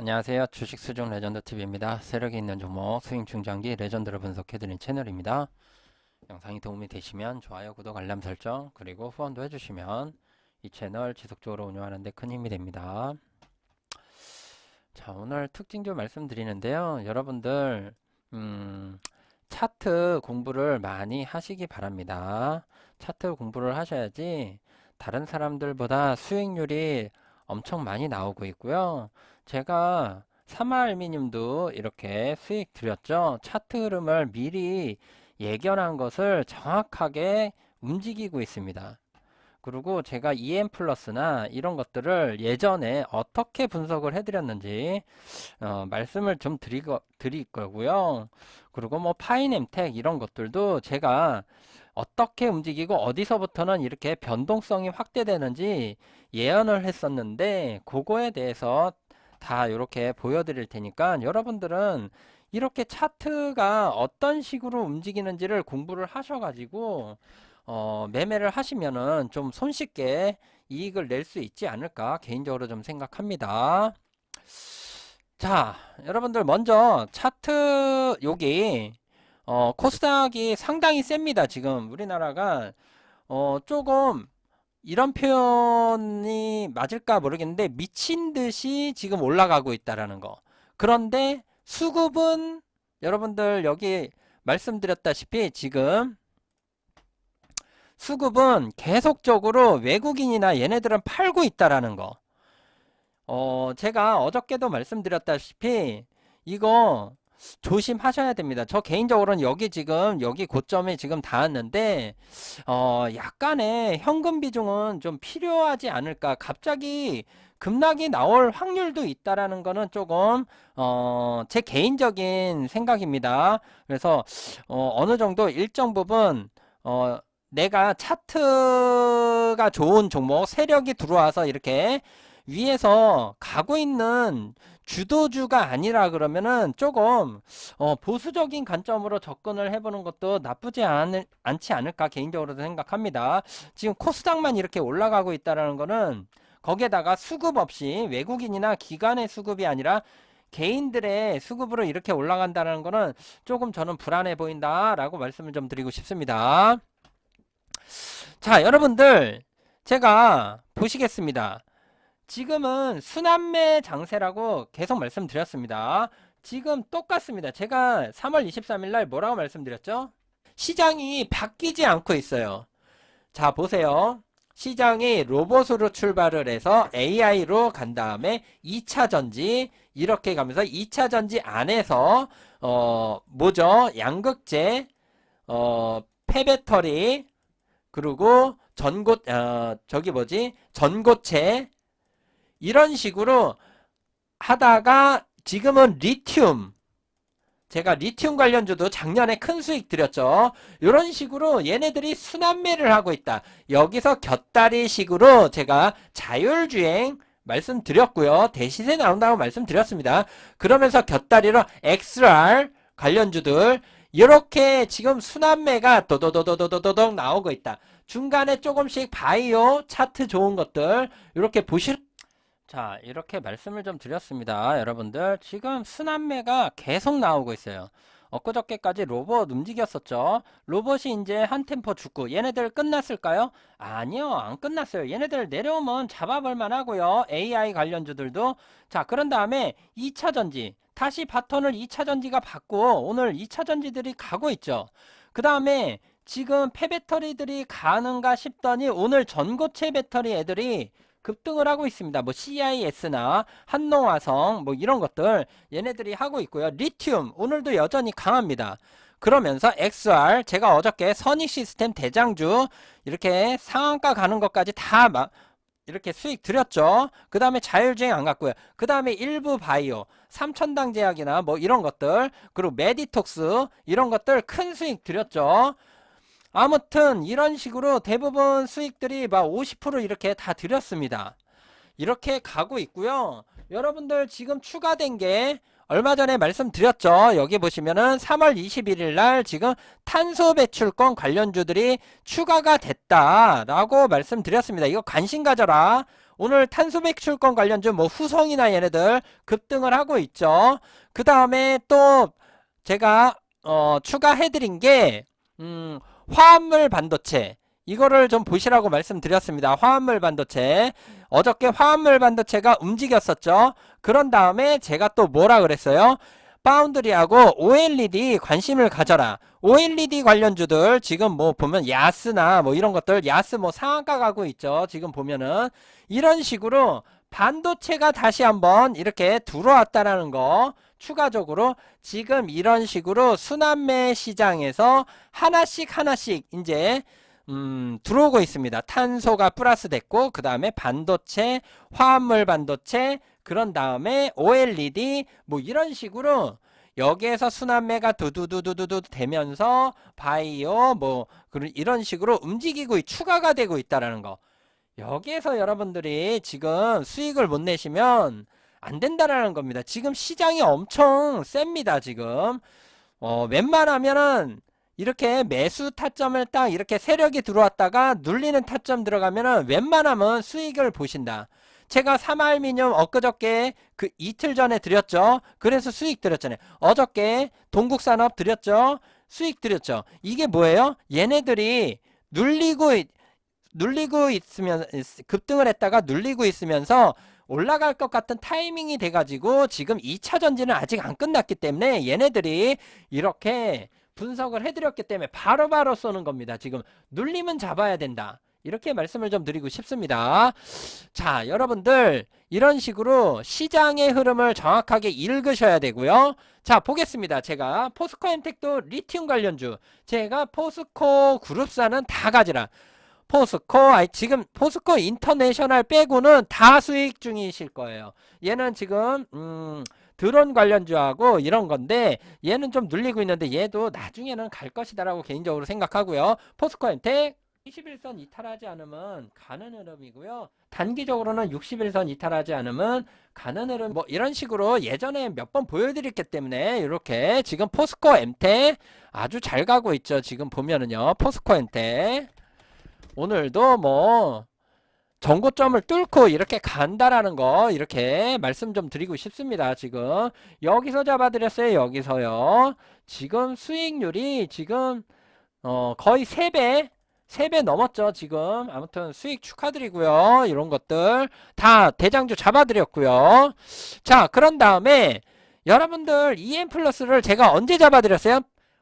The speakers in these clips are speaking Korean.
안녕하세요. 주식 수중 레전드 TV입니다. 세력이 있는 종목 스윙 중장기 레전드를 분석해드린 채널입니다. 영상이 도움이 되시면 좋아요, 구독, 알람 설정 그리고 후원도 해주시면 이 채널 지속적으로 운영하는 데 큰 힘이 됩니다. 자 오늘 특징 좀 말씀드리는데요. 여러분들 음, 차트 공부를 많이 하시기 바랍니다. 차트 공부를 하셔야지 다른 사람들보다 수익률이 엄청 많이 나오고 있고요. 제가 사마알미늄도 이렇게 수익 드렸죠. 차트 흐름을 미리 예견한 것을 정확하게 움직이고 있습니다. 그리고 제가 EM 플러스나 이런 것들을 예전에 어떻게 분석을 해드렸는지 어, 말씀을 좀 드리고, 드릴 거고요. 그리고 뭐 파이nem텍 이런 것들도 제가 어떻게 움직이고 어디서부터는 이렇게 변동성이 확대되는지 예언을 했었는데 그거에 대해서 다 이렇게 보여드릴 테니까 여러분들은 이렇게 차트가 어떤 식으로 움직이는지를 공부를 하셔가지고 어, 매매를 하시면은 좀 손쉽게 이익을 낼 수 있지 않을까 개인적으로 좀 생각합니다. 자, 여러분들 먼저 차트 여기 어, 코스닥이 상당히 셉니다. 지금 우리나라가 어, 조금 이런 표현이 맞을까 모르겠는데 미친 듯이 지금 올라가고 있다라는 거. 그런데 수급은 여러분들 여기 말씀드렸다시피 지금 수급은 계속적으로 외국인이나 얘네들은 팔고 있다라는 거. 어, 제가 어저께도 말씀드렸다시피 이거 조심하셔야 됩니다. 저 개인적으로는 여기 지금 여기 고점에 지금 닿았는데 어 약간의 현금 비중은 좀 필요하지 않을까. 갑자기 급락이 나올 확률도 있다라는 거는 조금 어 제 개인적인 생각입니다. 그래서 어 어느 정도 일정 부분 어 내가 차트가 좋은 종목 세력이 들어와서 이렇게 위에서 가고 있는 주도주가 아니라 그러면은 조금 어, 보수적인 관점으로 접근을 해보는 것도 나쁘지 않, 않지 않을까 개인적으로도 생각합니다. 지금 코스닥만 이렇게 올라가고 있다라는 거는 거기에다가 수급 없이 외국인이나 기관의 수급이 아니라 개인들의 수급으로 이렇게 올라간다는 거는 조금 저는 불안해 보인다라고 말씀을 좀 드리고 싶습니다. 자, 여러분들 제가 보시겠습니다. 지금은 순환매 장세라고 계속 말씀드렸습니다. 지금 똑같습니다. 제가 3월 23일 날 뭐라고 말씀드렸죠? 시장이 바뀌지 않고 있어요. 자, 보세요. 시장이 로봇으로 출발을 해서 AI로 간 다음에 2차 전지 이렇게 가면서 2차 전지 안에서 어 뭐죠? 양극재 어 폐배터리 그리고 전고 어 저기 뭐지? 전고체 이런 식으로 하다가 지금은 리튬 제가 리튬 관련주도 작년에 큰 수익 드렸죠. 이런 식으로 얘네들이 순환매를 하고 있다. 여기서 곁다리 식으로 제가 자율주행 말씀드렸고요. 대시세 나온다고 말씀드렸습니다. 그러면서 곁다리로 XR 관련주들 이렇게 지금 순환매가 도도도도도도도덕 나오고 있다. 중간에 조금씩 바이오 차트 좋은 것들 이렇게 보실 자, 이렇게 말씀을 좀 드렸습니다. 여러분들, 지금 순환매가 계속 나오고 있어요. 엊그저께까지 로봇 움직였었죠. 로봇이 이제 한 템포 죽고 얘네들 끝났을까요? 아니요, 안 끝났어요. 얘네들 내려오면 잡아볼 만 하고요. AI 관련주들도. 자, 그런 다음에 2차 전지. 다시 바톤을 2차 전지가 받고 오늘 2차 전지들이 가고 있죠. 그 다음에 지금 폐배터리들이 가는가 싶더니 오늘 전고체 배터리 애들이 급등을 하고 있습니다. 뭐 CIS나 한농화성 뭐 이런 것들 얘네들이 하고 있고요. 리튬 오늘도 여전히 강합니다. 그러면서 XR 제가 어저께 선익 시스템 대장주 이렇게 상한가 가는 것까지 다 막 이렇게 수익 드렸죠. 그 다음에 자율주행 안 갔고요. 그 다음에 일부 바이오, 삼천당 제약이나 뭐 이런 것들, 그리고 메디톡스 이런 것들 큰 수익 드렸죠. 아무튼 이런 식으로 대부분 수익들이 막 50% 이렇게 다 드렸습니다. 이렇게 가고 있고요. 여러분들 지금 추가된 게 얼마 전에 말씀드렸죠. 여기 보시면은 3월 21일 날 지금 탄소 배출권 관련주들이 추가가 됐다라고 말씀드렸습니다. 이거 관심 가져라. 오늘 탄소 배출권 관련주 뭐 후성이나 얘네들 급등을 하고 있죠. 그 다음에 또 제가 어, 추가해드린 게 음, 화합물 반도체 이거를 좀 보시라고 말씀드렸습니다. 화합물 반도체 어저께 화합물 반도체가 움직였었죠. 그런 다음에 제가 또 뭐라 그랬어요? 파운드리하고 OLED 관심을 가져라. OLED 관련주들 지금 뭐 보면 야스나 뭐 이런 것들 야스 뭐 상한가 가고 있죠. 지금 보면은 이런 식으로 반도체가 다시 한번 이렇게 들어왔다라는 거 추가적으로 지금 이런 식으로 순환매 시장에서 하나씩 하나씩 이제 음, 들어오고 있습니다. 탄소가 플러스 됐고 그 다음에 반도체, 화합물 반도체, 그런 다음에 OLED 뭐 이런 식으로 여기에서 순환매가 두두두두두두 되면서 바이오 뭐 그런 이런 식으로 움직이고 있- 추가가 되고 있다라는 거. 여기에서 여러분들이 지금 수익을 못 내시면 안 된다라는 겁니다. 지금 시장이 엄청 셉니다. 지금 어, 웬만하면은 이렇게 매수 타점을 딱 이렇게 세력이 들어왔다가 눌리는 타점 들어가면은 웬만하면 수익을 보신다. 제가 삼알미늄 엊그저께 그 이틀 전에 드렸죠. 그래서 수익 드렸잖아요. 어저께 동국산업 드렸죠. 수익 드렸죠. 이게 뭐예요? 얘네들이 눌리고 있- 눌리고 있으면 급등을 했다가 눌리고 있으면서 올라갈 것 같은 타이밍이 돼가지고 지금 2차 전지는 아직 안 끝났기 때문에 얘네들이 이렇게 분석을 해드렸기 때문에 바로바로 쏘는 겁니다. 지금 눌리면 잡아야 된다. 이렇게 말씀을 좀 드리고 싶습니다. 자, 여러분들 이런 식으로 시장의 흐름을 정확하게 읽으셔야 되고요. 자, 보겠습니다. 제가 포스코 엔텍도 리튬 관련주, 제가 포스코 그룹사는 다 가지라. 포스코, 아니, 지금 포스코 인터내셔널 빼고는 다 수익 중이실 거예요. 얘는 지금 음, 드론 관련주하고 이런 건데 얘는 좀 눌리고 있는데 얘도 나중에는 갈 것이다라고 개인적으로 생각하고요. 포스코 엔텍 21선 이탈하지 않으면 가는 흐름이고요. 단기적으로는 61선 이탈하지 않으면 가는 흐름 뭐 이런 식으로 예전에 몇 번 보여드렸기 때문에 이렇게 지금 포스코 엠텍 아주 잘 가고 있죠. 지금 보면은요. 포스코 엠텍 오늘도 뭐 정고점을 뚫고 이렇게 간다라는 거 이렇게 말씀 좀 드리고 싶습니다. 지금 여기서 잡아드렸어요. 여기서요. 지금 수익률이 지금 어 거의 3배 3배 넘었죠, 지금. 아무튼 수익 축하드리고요. 이런 것들 다 대장주 잡아드렸고요. 자, 그런 다음에 여러분들 EM 플러스를 제가 언제 잡아드렸어요?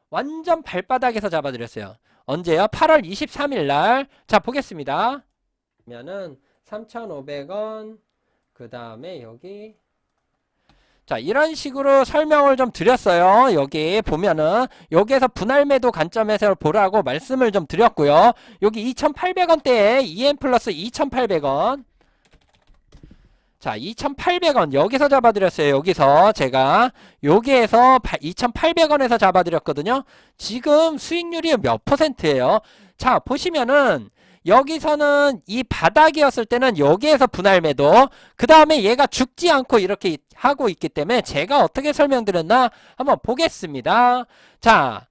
완전 발바닥에서 잡아드렸어요. 언제요? 8월 23일 날. 자, 보겠습니다. 그러면은 3,500원 그 다음에 여기 자 이런 식으로 설명을 좀 드렸어요 여기 보면은 여기에서 분할 매도 관점에서 보라고 말씀을 좀 드렸고요 여기 2,800원대에 EM 플러스 2,800원 자 2,800원 여기서 잡아드렸어요. 여기서 제가 여기에서 2,800원에서 잡아드렸거든요. 지금 수익률이 몇 퍼센트예요? 자 보시면은 여기서는 이 바닥이었을 때는 여기에서 분할 매도 그 다음에 얘가 죽지 않고 이렇게 하고 있기 때문에 제가 어떻게 설명드렸나 한번 보겠습니다. 자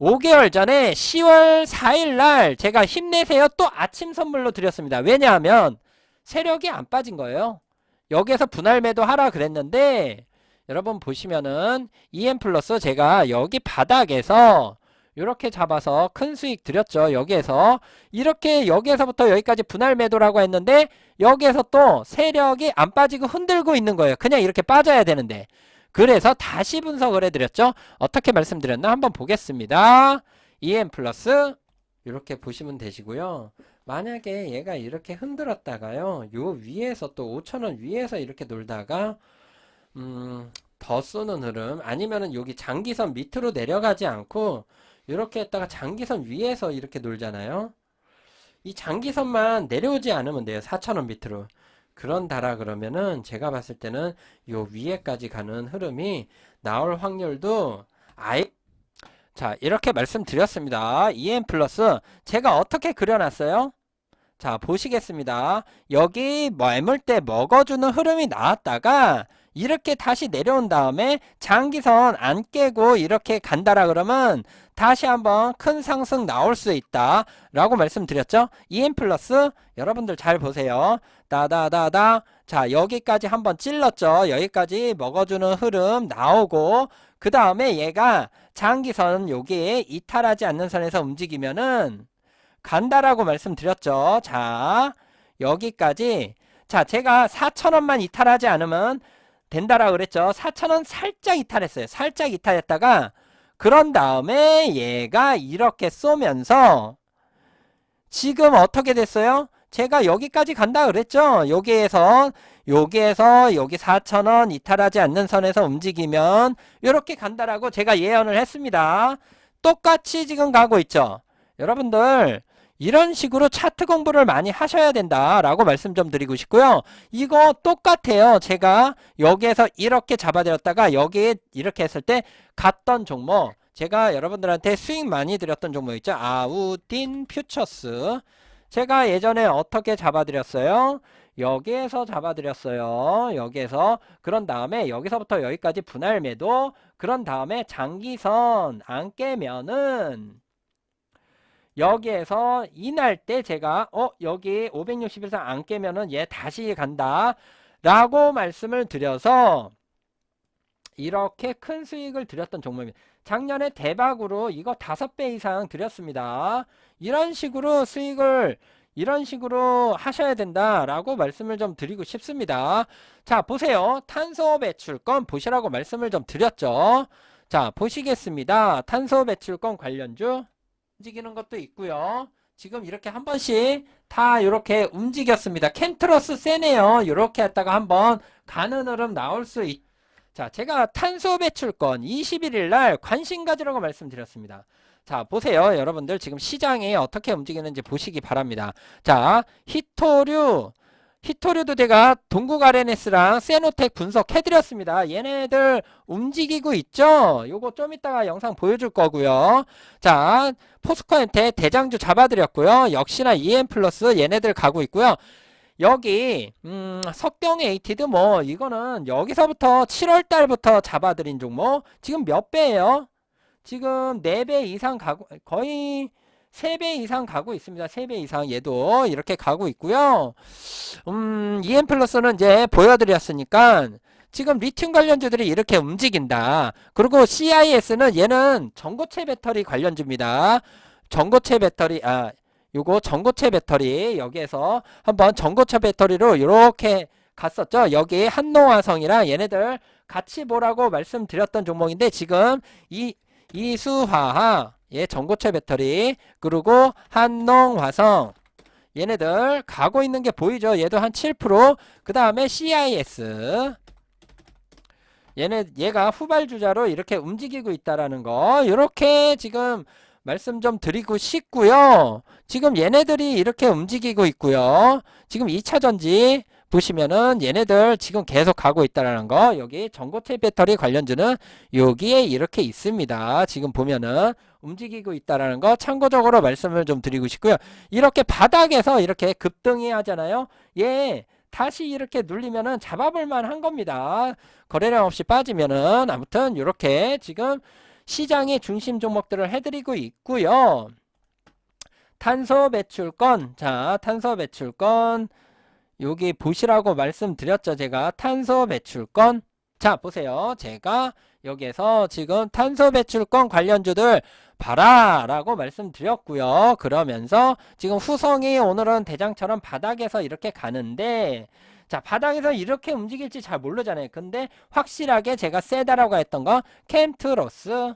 5개월 전에 10월 4일 날 제가 힘내세요 또 아침 선물로 드렸습니다. 왜냐하면 세력이 안 빠진 거예요 여기에서 분할 매도 하라 그랬는데 여러분 보시면은 EM 플러스 제가 여기 바닥에서 이렇게 잡아서 큰 수익 드렸죠. 여기에서 이렇게 여기에서부터 여기까지 분할 매도라고 했는데 여기에서 또 세력이 안 빠지고 흔들고 있는 거예요. 그냥 이렇게 빠져야 되는데 그래서 다시 분석을 해드렸죠. 어떻게 말씀드렸나 한번 보겠습니다. EM 플러스 이렇게 보시면 되시고요. 만약에 얘가 이렇게 흔들었다가요. 요 위에서 또 5천원 위에서 이렇게 놀다가 음, 더 쏘는 흐름 아니면은 여기 장기선 밑으로 내려가지 않고 이렇게 했다가 장기선 위에서 이렇게 놀잖아요. 이 장기선만 내려오지 않으면 돼요. 4,000원 밑으로. 그런다라 그러면은 제가 봤을 때는 요 위에까지 가는 흐름이 나올 확률도 아예 자 이렇게 말씀드렸습니다. EM 플러스 제가 어떻게 그려놨어요? 자 보시겠습니다. 여기 뭐 매물대 먹어주는 흐름이 나왔다가 이렇게 다시 내려온 다음에 장기선 안 깨고 이렇게 간다라 그러면 다시 한번 큰 상승 나올 수 있다 라고 말씀드렸죠? EM 플러스 여러분들 잘 보세요. 다다다다. 자 여기까지 한번 찔렀죠? 여기까지 먹어주는 흐름 나오고 그 다음에 얘가 장기선 여기에 이탈하지 않는 선에서 움직이면은 간다라고 말씀드렸죠 자 여기까지 자 제가 4천원만 이탈하지 않으면 된다라고 그랬죠 4천원 살짝 이탈했어요 살짝 이탈했다가 그런 다음에 얘가 이렇게 쏘면서 지금 어떻게 됐어요? 제가 여기까지 간다 그랬죠? 여기에서 여기에서 여기 4,000원 이탈하지 않는 선에서 움직이면 이렇게 간다라고 제가 예언을 했습니다. 똑같이 지금 가고 있죠. 여러분들 이런 식으로 차트 공부를 많이 하셔야 된다라고 말씀 좀 드리고 싶고요. 이거 똑같아요. 제가 여기에서 이렇게 잡아드렸다가 여기에 이렇게 했을 때 갔던 종목 제가 여러분들한테 수익 많이 드렸던 종목 있죠. 아우딘 퓨처스 제가 예전에 어떻게 잡아드렸어요? 여기에서 잡아드렸어요. 여기에서 그런 다음에 여기서부터 여기까지 분할 매도 그런 다음에 장기선 안 깨면은 여기에서 인할 때 제가 어 여기 560에서 안 깨면은 얘 다시 간다 라고 말씀을 드려서 이렇게 큰 수익을 드렸던 종목입니다. 작년에 대박으로 이거 다섯 배 이상 드렸습니다. 이런 식으로 수익을 이런 식으로 하셔야 된다라고 말씀을 좀 드리고 싶습니다. 자, 보세요. 탄소 배출권 보시라고 말씀을 좀 드렸죠. 자, 보시겠습니다. 탄소 배출권 관련주 움직이는 것도 있고요. 지금 이렇게 한 번씩 다 이렇게 움직였습니다. 캔트러스 세네요. 이렇게 했다가 한번 가는 흐름 나올 수 있. 자, 제가 탄소 배출권 21일 날 관심 가지라고 말씀드렸습니다. 자, 보세요. 여러분들 지금 시장이 어떻게 움직이는지 보시기 바랍니다. 자, 히토류 히토류도 제가 동국 RNS랑 세노텍 분석해드렸습니다. 얘네들 움직이고 있죠? 요거 좀 이따가 영상 보여줄 거고요. 자, 포스코한테 대장주 잡아드렸고요. 역시나 EM 플러스 얘네들 가고 있고요. 여기 음, 석경 에이티드 뭐 이거는 여기서부터 7월 달부터 잡아드린 종목 지금 몇 배예요? 지금 4배 이상 가고 거의 3배 이상 가고 있습니다. 3배 이상 얘도 이렇게 가고 있고요. 음, EM 플러스는 이제 보여드렸으니까 지금 리튬 관련주들이 이렇게 움직인다. 그리고 CIS는 얘는 전고체 배터리 관련주입니다. 전고체 배터리 아 요거 전고체 배터리 여기에서 한번 전고체 배터리로 이렇게 갔었죠. 여기 한노화성이랑 얘네들 같이 보라고 말씀드렸던 종목인데 지금 이 이수화학 예 전고체 배터리 그리고 한농화성 얘네들 가고 있는 게 보이죠. 얘도 한 7%그 다음에 CIS 얘네 얘가 후발주자로 이렇게 움직이고 있다라는 거 이렇게 지금 말씀 좀 드리고 싶고요. 지금 얘네들이 이렇게 움직이고 있고요. 지금 2차 전지 보시면은 얘네들 지금 계속 가고 있다라는 거 여기 전고체 배터리 관련주는 여기에 이렇게 있습니다. 지금 보면은 움직이고 있다라는 거 참고적으로 말씀을 좀 드리고 싶고요. 이렇게 바닥에서 이렇게 급등이 하잖아요. 얘 다시 이렇게 눌리면은 잡아볼 만한 겁니다. 거래량 없이 빠지면은 아무튼 이렇게 지금 시장의 중심 종목들을 해드리고 있고요. 탄소 배출권, 자, 탄소 배출권, 여기 보시라고 말씀드렸죠. 제가 탄소 배출권. 자, 보세요. 제가 여기에서 지금 탄소 배출권 관련주들 봐라 라고 말씀드렸고요. 그러면서 지금 후성이 오늘은 대장처럼 바닥에서 이렇게 가는데 자, 바닥에서 이렇게 움직일지 잘 모르잖아요. 근데 확실하게 제가 세다라고 했던 거 캠트로스.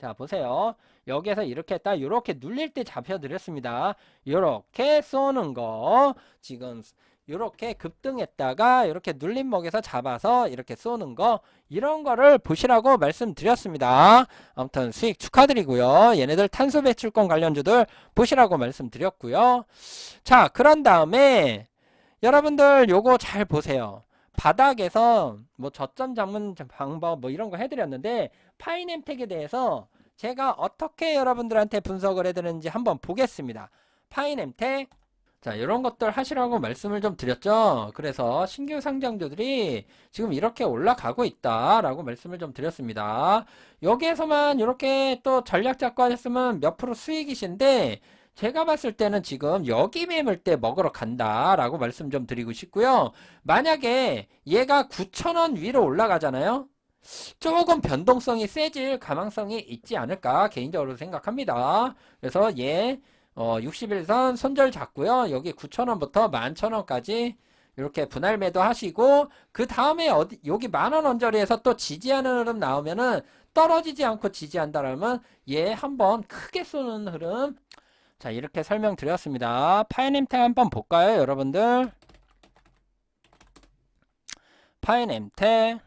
자, 보세요. 여기에서 이렇게 했다. 이렇게 눌릴 때 잡혀드렸습니다. 이렇게 쏘는 거. 지금 이렇게 급등했다가 이렇게 눌림목에서 잡아서 이렇게 쏘는 거 이런 거를 보시라고 말씀드렸습니다. 아무튼 수익 축하드리고요. 얘네들 탄소 배출권 관련주들 보시라고 말씀드렸고요. 자, 그런 다음에 여러분들 요거 잘 보세요. 바닥에서 뭐 저점 잡는 방법 뭐 이런 거 해드렸는데 파이nem텍에 대해서 제가 어떻게 여러분들한테 분석을 해드렸는지 한번 보겠습니다. 파이nem텍 자, 이런 것들 하시라고 말씀을 좀 드렸죠. 그래서 신규 상장주들이 지금 이렇게 올라가고 있다 라고 말씀을 좀 드렸습니다. 여기에서만 이렇게 또 전략 잡고 하셨으면 몇 프로 수익이신데 제가 봤을 때는 지금 여기 매물 때 먹으러 간다 라고 말씀 좀 드리고 싶고요. 만약에 얘가 9,000원 위로 올라가잖아요. 조금 변동성이 세질 가망성이 있지 않을까 개인적으로 생각합니다. 그래서 얘 어, 60일선 손절 잡고요. 여기 9,000원부터 11,000원까지 이렇게 분할 매도 하시고 그 다음에 어디 여기 만원 언저리에서 또 지지하는 흐름 나오면은 떨어지지 않고 지지한다라면 얘 한번 크게 쏘는 흐름 자 이렇게 설명드렸습니다. 파이nem텍 한번 볼까요 여러분들 파이nem텍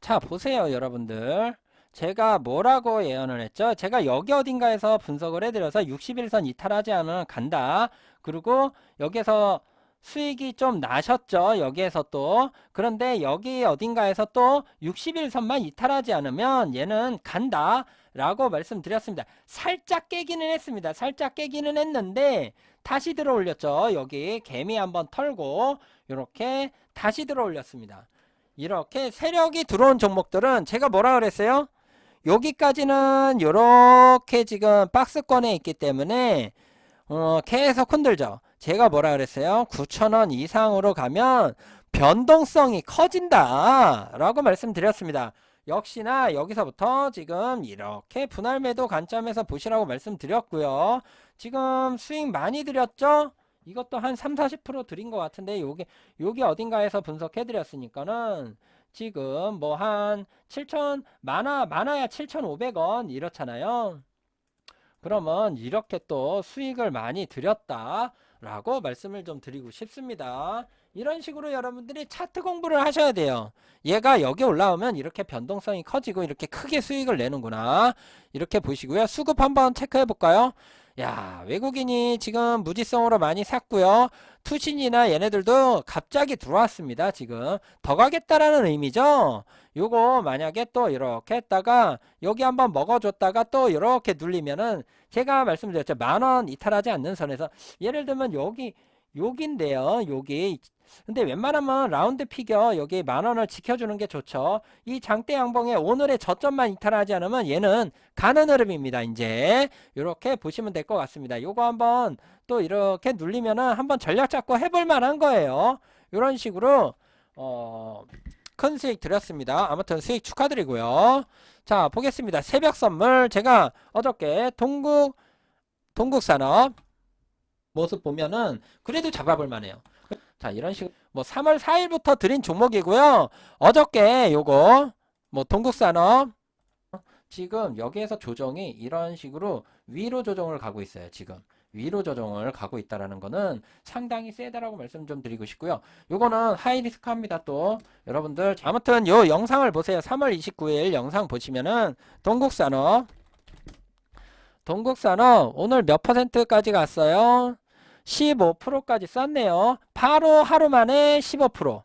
자 보세요 여러분들 제가 뭐라고 예언을 했죠? 제가 여기 어딘가에서 분석을 해드려서 61선 이탈하지 않으면 간다. 그리고 여기에서 수익이 좀 나셨죠? 여기에서 또. 그런데 여기 어딘가에서 또 61선만 이탈하지 않으면 얘는 간다. 라고 말씀드렸습니다. 살짝 깨기는 했습니다. 살짝 깨기는 했는데 다시 들어 올렸죠. 여기 개미 한번 털고 이렇게 다시 들어 올렸습니다. 이렇게 세력이 들어온 종목들은 제가 뭐라 그랬어요? 여기까지는 이렇게 지금 박스권에 있기 때문에 어, 계속 흔들죠. 제가 뭐라 그랬어요? 9,000원 이상으로 가면 변동성이 커진다 라고 말씀드렸습니다. 역시나 여기서부터 지금 이렇게 분할 매도 관점에서 보시라고 말씀드렸고요. 지금 수익 많이 드렸죠? 이것도 한 3, 40% 드린 것 같은데 요게 요게 어딘가에서 분석해 드렸으니까는 지금 뭐 한 7천 많아 많아야 7,500원 이렇잖아요. 그러면 이렇게 또 수익을 많이 드렸다라고 말씀을 좀 드리고 싶습니다. 이런 식으로 여러분들이 차트 공부를 하셔야 돼요. 얘가 여기 올라오면 이렇게 변동성이 커지고 이렇게 크게 수익을 내는구나. 이렇게 보시고요. 수급 한번 체크해 볼까요? 야, 외국인이 지금 무지성으로 많이 샀고요. 투신이나 얘네들도 갑자기 들어왔습니다. 지금 더 가겠다라는 의미죠. 요거 만약에 또 이렇게 했다가 여기 한번 먹어줬다가 또 이렇게 눌리면은 제가 말씀드렸죠. 만 원 이탈하지 않는 선에서 예를 들면 여기 여기인데요. 여기 근데 웬만하면 라운드 피겨 여기 만 원을 지켜주는 게 좋죠. 이 장대 양봉에 오늘의 저점만 이탈하지 않으면 얘는 가는 흐름입니다. 이제 이렇게 보시면 될 것 같습니다. 요거 한번 또 이렇게 눌리면은 한번 전략 잡고 해볼 만한 거예요. 이런 식으로 어, 큰 수익 드렸습니다. 아무튼 수익 축하드리고요. 자 보겠습니다. 새벽 선물 제가 어저께 동국 동국산업 모습 보면은 그래도 잡아볼 만해요. 자 이런 식으로 뭐 3월 4일부터 드린 종목이고요. 어저께 요거 뭐 동국산업 지금 여기에서 조정이 이런 식으로 위로 조정을 가고 있어요. 지금 위로 조정을 가고 있다라는 거는 상당히 세다라고 말씀 좀 드리고 싶고요. 요거는 하이 리스크합니다. 또 여러분들 아무튼 요 영상을 보세요. 3월 29일 영상 보시면은 동국산업 동국산업 오늘 몇 퍼센트까지 갔어요? 15%까지 쌌네요. 바로 하루 만에 15%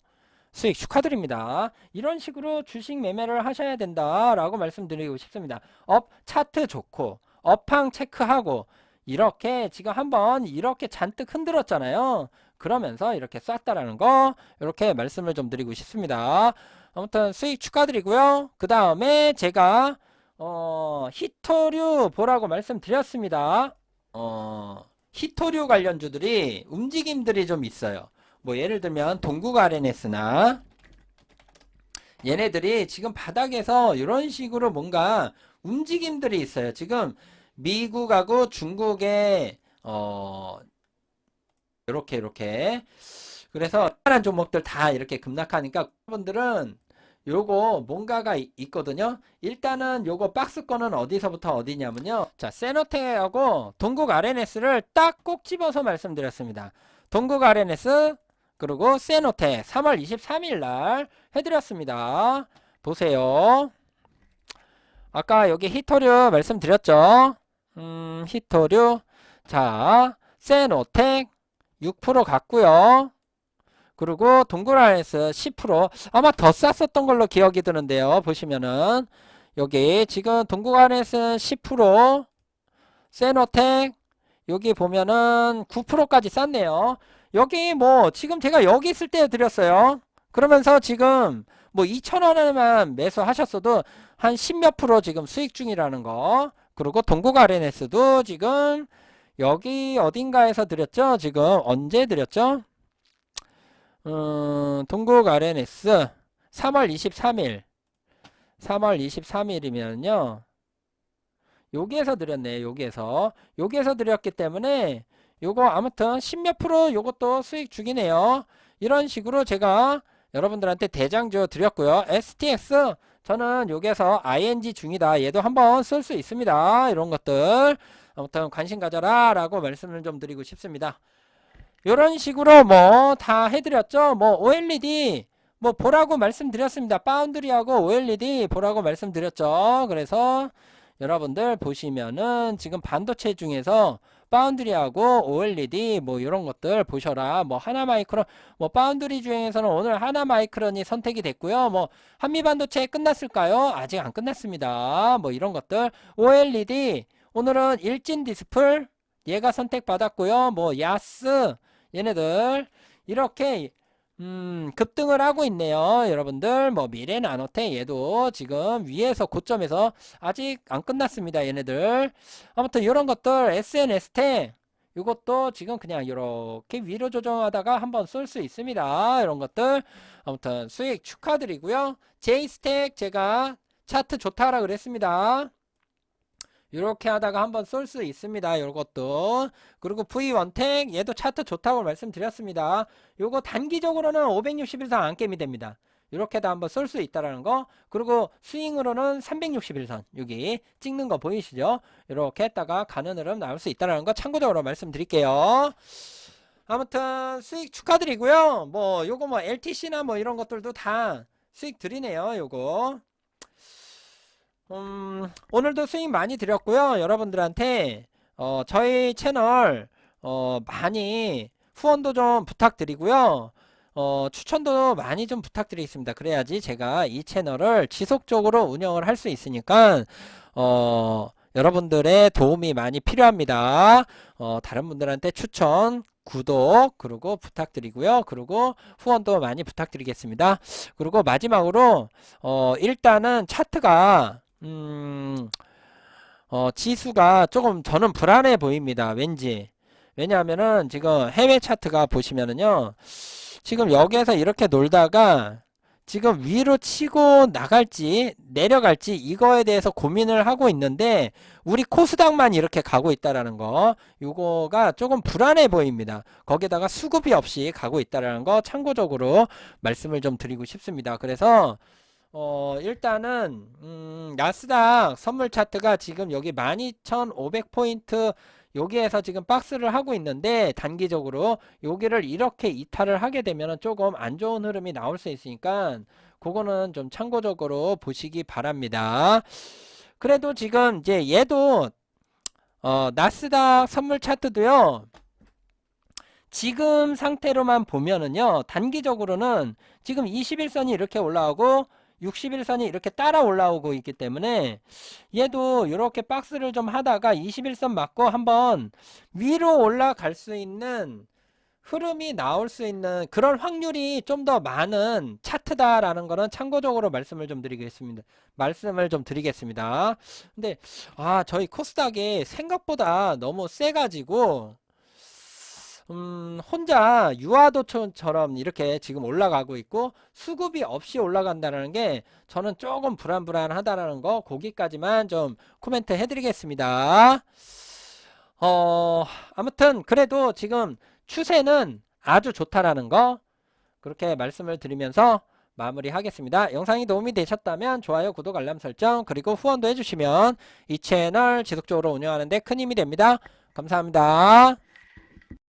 수익 축하드립니다. 이런 식으로 주식 매매를 하셔야 된다라고 말씀드리고 싶습니다. 업 차트 좋고 업황 체크하고 이렇게 지금 한번 이렇게 잔뜩 흔들었잖아요. 그러면서 이렇게 쐈다라는 거 이렇게 말씀을 좀 드리고 싶습니다. 아무튼 수익 축하드리고요. 그 다음에 제가 어, 히토류 보라고 말씀드렸습니다. 어, 히토류 관련주들이 움직임들이 좀 있어요. 뭐 예를 들면 동국 RNS나 얘네들이 지금 바닥에서 이런 식으로 뭔가 움직임들이 있어요. 지금 미국하고 중국의 어 이렇게 이렇게 그래서 다른 종목들 다 이렇게 급락하니까 여러분들은 요거 뭔가가 이- 있거든요. 일단은 요거 박스권은 어디서부터 어디냐면요. 자, 세노테하고 동국 RNS를 딱 꼭 집어서 말씀드렸습니다. 동국 RNS 그리고 세노테 3월 23일 날 해드렸습니다. 보세요. 아까 여기 히토류 말씀드렸죠. 음, 히토류. 자, 세노텍 6% 갔고요. 그리고 동그라스 10% 아마 더 쌌었던 걸로 기억이 드는데요. 보시면은 여기 지금 동그라스 10% 세노텍 여기 보면은 9%까지 쌌네요. 여기 뭐 지금 제가 여기 있을 때 드렸어요. 그러면서 지금 뭐 2,000원에만 매수하셨어도 한 10몇 프로 지금 수익 중이라는 거. 그리고 동국 RNS도 지금 여기 어딘가에서 드렸죠? 지금 언제 드렸죠? 음, 동국 RNS 3월 23일 3월 23일이면요. 여기에서 드렸네. 여기에서. 여기에서 드렸기 때문에 요거 아무튼 10몇 프로 요것도 수익 중이네요. 이런 식으로 제가 여러분들한테 대장주 드렸고요. STX 저는 여기에서 ING 중이다. 얘도 한번 쓸 수 있습니다. 이런 것들 아무튼 관심 가져라 라고 말씀을 좀 드리고 싶습니다. 이런 식으로 뭐 다 해드렸죠. 뭐 OLED 뭐 보라고 말씀드렸습니다. 파운드리하고 OLED 보라고 말씀드렸죠. 그래서 여러분들 보시면은 지금 반도체 중에서 파운드리하고 OLED 뭐 이런 것들 보셔라. 뭐 하나 마이크론 뭐 파운드리 중에서는 오늘 하나 마이크론이 선택이 됐고요. 뭐 한미 반도체 끝났을까요? 아직 안 끝났습니다. 뭐 이런 것들 OLED 오늘은 일진 디스플 얘가 선택받았고요. 뭐 야스 얘네들 이렇게 음, 급등을 하고 있네요. 여러분들, 뭐, 미래 나노테 얘도 지금 위에서 고점에서 아직 안 끝났습니다. 얘네들. 아무튼 이런 것들, SNS테 이것도 지금 그냥 이렇게 위로 조정하다가 한번 쏠 수 있습니다. 이런 것들. 아무튼 수익 축하드리고요. 제이스택 제가 차트 좋다라 그랬습니다. 이렇게 하다가 한번 쏠 수 있습니다. 요것도. 그리고 V1택 얘도 차트 좋다고 말씀드렸습니다. 요거 단기적으로는 560일 선 안 깨미 됩니다. 이렇게도 한번 쏠 수 있다라는 거. 그리고 스윙으로는 361선 여기 찍는 거 보이시죠? 이렇게 했다가 가는 흐름 나올 수 있다라는 거 참고적으로 말씀드릴게요. 아무튼 수익 축하드리고요. 뭐 요거 뭐 LTC나 뭐 이런 것들도 다 수익 드리네요. 요거. 음, 오늘도 수익 많이 드렸고요. 여러분들한테 어, 저희 채널 어, 많이 후원도 좀 부탁드리고요. 어, 추천도 많이 좀 부탁드리겠습니다. 그래야지 제가 이 채널을 지속적으로 운영을 할 수 있으니까 어, 여러분들의 도움이 많이 필요합니다. 어, 다른 분들한테 추천, 구독, 그리고 부탁드리고요. 그리고 후원도 많이 부탁드리겠습니다. 그리고 마지막으로 어, 일단은 차트가 음, 어, 지수가 조금 저는 불안해 보입니다. 왠지. 왜냐하면은 지금 해외 차트가 보시면은요. 지금 여기에서 이렇게 놀다가 지금 위로 치고 나갈지 내려갈지 이거에 대해서 고민을 하고 있는데 우리 코스닥만 이렇게 가고 있다라는 거 요거가 조금 불안해 보입니다. 거기다가 수급이 없이 가고 있다라는 거 참고적으로 말씀을 좀 드리고 싶습니다. 그래서 어, 일단은, 음, 나스닥 선물 차트가 지금 여기 12,500포인트 여기에서 지금 박스를 하고 있는데 단기적으로 여기를 이렇게 이탈을 하게 되면 조금 안 좋은 흐름이 나올 수 있으니까 그거는 좀 참고적으로 보시기 바랍니다. 그래도 지금 이제 얘도 어, 나스닥 선물 차트도요. 지금 상태로만 보면은요. 단기적으로는 지금 21선이 이렇게 올라오고 61선이 이렇게 따라 올라오고 있기 때문에 얘도 이렇게 박스를 좀 하다가 21선 맞고 한번 위로 올라갈 수 있는 흐름이 나올 수 있는 그런 확률이 좀 더 많은 차트다라는 거는 참고적으로 말씀을 좀 드리겠습니다. 말씀을 좀 드리겠습니다. 근데 아 저희 코스닥이 생각보다 너무 세가지고 음, 혼자 유아도처럼 이렇게 지금 올라가고 있고 수급이 없이 올라간다는 게 저는 조금 불안불안하다라는 거 거기까지만 좀 코멘트 해드리겠습니다. 어, 아무튼 그래도 지금 추세는 아주 좋다라는 거 그렇게 말씀을 드리면서 마무리하겠습니다. 영상이 도움이 되셨다면 좋아요, 구독, 알람 설정 그리고 후원도 해주시면 이 채널 지속적으로 운영하는 데 큰 힘이 됩니다. 감사합니다.